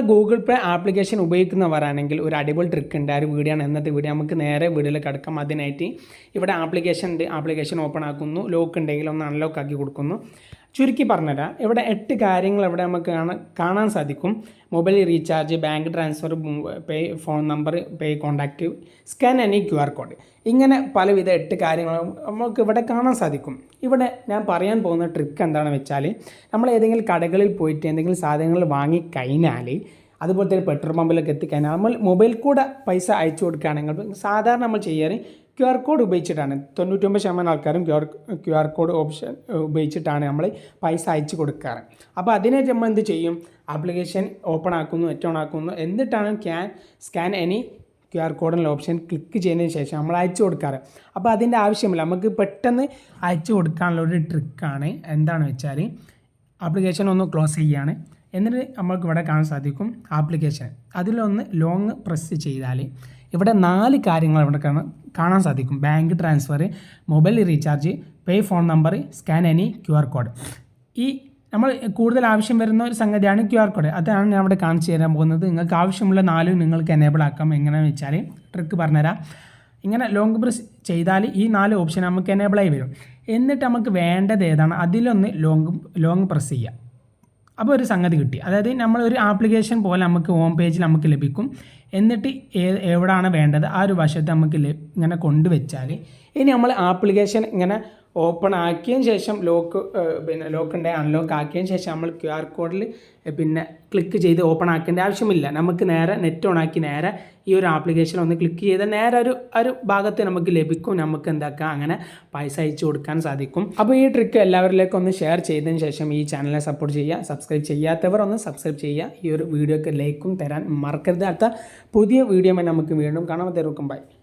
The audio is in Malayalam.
ഗൂഗിൾ പേ ആപ്ലിക്കേഷൻ ഉപയോഗിക്കുന്നവരാണെങ്കിൽ ഒരു അടിപൊളി ട്രിക്ക് ഉണ്ട്. ആ ഒരു വീഡിയോ ആണ് ഇന്നത്തെ വീഡിയോ നമുക്ക് നേരെ വീഡിയോയിൽ കിടക്കാം. അതിനായിട്ട് ഇവിടെ ആപ്ലിക്കേഷൻ ഉണ്ട്. ആപ്ലിക്കേഷൻ ഓപ്പൺ ആക്കുന്നു. ലോക്ക് ഉണ്ടെങ്കിൽ ഒന്ന് അൺലോക്ക് ആക്കി കൊടുക്കുന്നു. ചുരുക്കി പറഞ്ഞുതരാം. ഇവിടെ എട്ട് കാര്യങ്ങൾ ഇവിടെ നമുക്ക് കാണാൻ സാധിക്കും. Mobile recharge bank transfer pay phone number pay contact scan any Q R code. ഇങ്ങനെ പലവിധ എട്ട് കാര്യങ്ങൾ നമുക്ക് ഇവിടെ കാണാൻ സാധിക്കും. ഇവിടെ ഞാൻ പറയാൻ പോകുന്ന ട്രിക്ക് എന്താണെന്ന് വെച്ചാൽ നമ്മൾ ഏതെങ്കിലും കടകളിൽ പോയിട്ട് എന്തെങ്കിലും സാധനങ്ങൾ വാങ്ങി കഴിഞ്ഞാൽ അതുപോലെ തന്നെ പെട്രോൾ പമ്പിലൊക്കെ എത്തിക്കഴിഞ്ഞാൽ നമ്മൾ മൊബൈൽ കൂടെ പൈസ അയച്ചു കൊടുക്കുകയാണെങ്കിൽ സാധാരണ നമ്മൾ ചെയ്യാറ് ക്യു ആർ കോഡ് ഉപയോഗിച്ചിട്ടാണ്. തൊണ്ണൂറ്റൊമ്പത് ശതമാനം ആൾക്കാരും Q R Q R code option ഉപയോഗിച്ചിട്ടാണ് നമ്മൾ പൈസ അയച്ചു കൊടുക്കാറ്. അപ്പോൾ അതിനെ നമ്മൾ എന്ത് ചെയ്യും? ആപ്ലിക്കേഷൻ ഓപ്പൺ ആക്കുന്നു ഏറ്റവും ഓൺ ആക്കുന്നു. എന്നിട്ടാണ് can scan any Q R കോഡിനുള്ള option click ചെയ്യുന്നതിന് ശേഷം നമ്മൾ അയച്ചു കൊടുക്കാറ്. അപ്പോൾ അതിന്റെ ആവശ്യമില്ല. നമുക്ക് പെട്ടെന്ന് അയച്ചു കൊടുക്കാനുള്ള ഒരു ട്രിക്കാണ്. എന്താണെന്ന് വെച്ചാൽ ആപ്ലിക്കേഷൻ ഒന്ന് ക്ലോസ് ചെയ്യുകയാണ്. എന്നിട്ട് നമ്മൾക്ക് ഇവിടെ കാണാൻ സാധിക്കും ആപ്ലിക്കേഷൻ അതിലൊന്ന് ലോങ് പ്രസ് ചെയ്താൽ ഇവിടെ നാല് കാര്യങ്ങൾ ഇവിടെ കാണാൻ സാധിക്കും. Bank transfer mobile recharge pay phone number scan any Q R code ഈ നമ്മൾ കൂടുതൽ ആവശ്യം വരുന്ന ഒരു സംഗതിയാണ് ക്യു ആർ കോഡ് അതാണ് ഞാൻ ഇവിടെ കാണിച്ചു തരാൻ പോകുന്നത്. നിങ്ങൾക്ക് ആവശ്യമുള്ള നാലും നിങ്ങൾക്ക് എനേബിൾ ആക്കാം. എങ്ങനെയാണെന്ന് വെച്ചാൽ ട്രിക്ക് പറഞ്ഞുതരാം. ഇങ്ങനെ ലോങ് പ്രസ് ചെയ്താൽ ഈ നാല് ഓപ്ഷൻ നമുക്ക് എനേബിൾ ആയി വരും. എന്നിട്ട് നമുക്ക് വേണ്ടത് ഏതാണ്? അതിലൊന്ന് ലോങ് ലോങ് പ്രസ് ചെയ്യാം അപ്പോൾ ഒരു സംഗതി കിട്ടി. അതായത് നമ്മൾ ഒരു ആപ്ലിക്കേഷൻ പോലെ നമുക്ക് ഹോം പേജിൽ നമുക്ക് ലഭിക്കും. എന്നിട്ട് എവിടാണ് വേണ്ടത്? ആ ഒരു വശത്ത് നമുക്ക് ഇങ്ങനെ കൊണ്ടുവച്ചാൽ ഇനി നമ്മൾ ആപ്ലിക്കേഷൻ ഇങ്ങനെ ഓപ്പൺ ആക്കിയതിന് ശേഷം ലോക്ക് പിന്നെ ലോക്ക് ഉണ്ടായി അൺലോക്ക് ആക്കിയതിന് ശേഷം നമ്മൾ ക്യു ആർ കോഡിൽ പിന്നെ ക്ലിക്ക് ചെയ്ത് ഓപ്പൺ ആക്കേണ്ട ആവശ്യമില്ല. നമുക്ക് നേരെ നെറ്റ് ഓൺ ആക്കി നേരെ ഈ ഒരു ആപ്ലിക്കേഷൻ ഒന്ന് ക്ലിക്ക് ചെയ്ത് നേരെ ഒരു ഒരു ഭാഗത്ത് നമുക്ക് ലഭിക്കും. നമുക്ക് എന്താക്കാം? അങ്ങനെ പൈസ അയച്ചു കൊടുക്കാൻ സാധിക്കും. അപ്പോൾ ഈ ട്രിക്ക് എല്ലാവരിലേക്കും ഒന്ന് ഷെയർ ചെയ്തതിന് ശേഷം ഈ ചാനലിനെ സപ്പോർട്ട് ചെയ്യുക. സബ്സ്ക്രൈബ് ചെയ്യാത്തവർ ഒന്ന് സബ്സ്ക്രൈബ് ചെയ്യുക. ഈ ഒരു വീഡിയോക്ക് ലൈക്കും തരാൻ മറക്കരുത്. അടുത്ത പുതിയ വീഡിയോമായി നമുക്ക് വീണ്ടും കാണാം. തരുക്കും ബൈ.